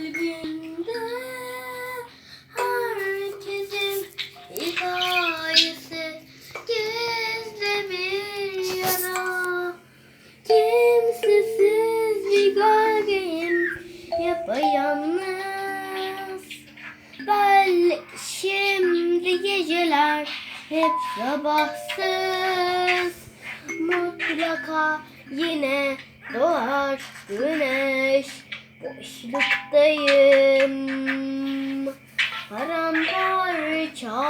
kalbimde herkesin hikayesi gizli bir yara kimsesiz yapayalnız. Ben şimdi geceler hep sabahsız. Mutlaka yine doğar güneş boşluktayım paramparça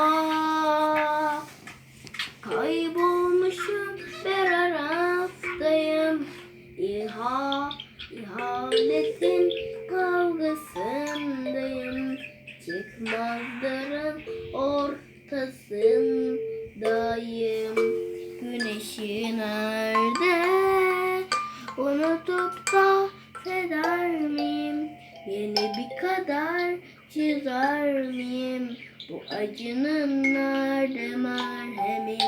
kaybolmuşum. Bir araftayım İha, ihanetin kavgasındayım. Çıkmazların ortasındayım. Güneşi nerede? Unutup da Yeni bir kadar çizer miyim? Bu acının nerede merhemi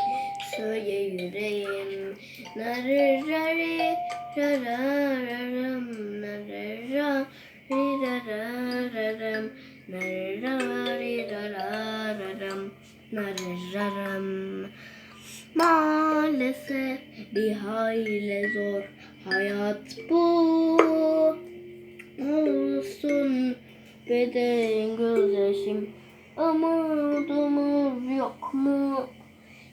Söyle yüreğim. Narırari rarararam Narırari rarararam Narırari rarararam Narıraram Maalesef bir hayli zor hayat bu Olsun beden gözyaşım. Umudumuz yok mu?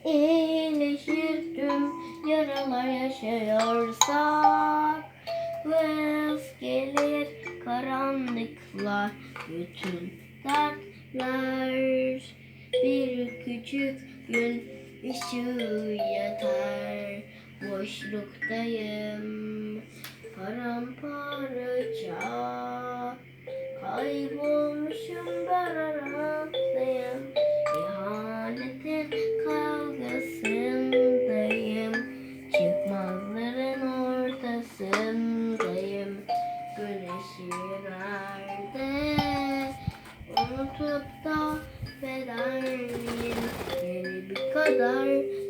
İyileşir tüm yaralar yaşıyorsak Ve gelir karanlıklar Bütün dertler. Bir küçük gün ışığı yeter Boşluktayım Paramparça. Kaybolmuşum ben araktayım İhanetin kavgasındayım. Çıkmazların ortasındayım. Güneşi nerede? Unutup da feder miyim Seni bir kadar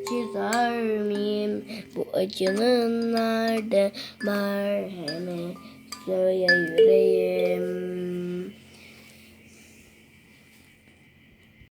çizer miyim Bu acının nerede? Merhemi Söyle yüreğim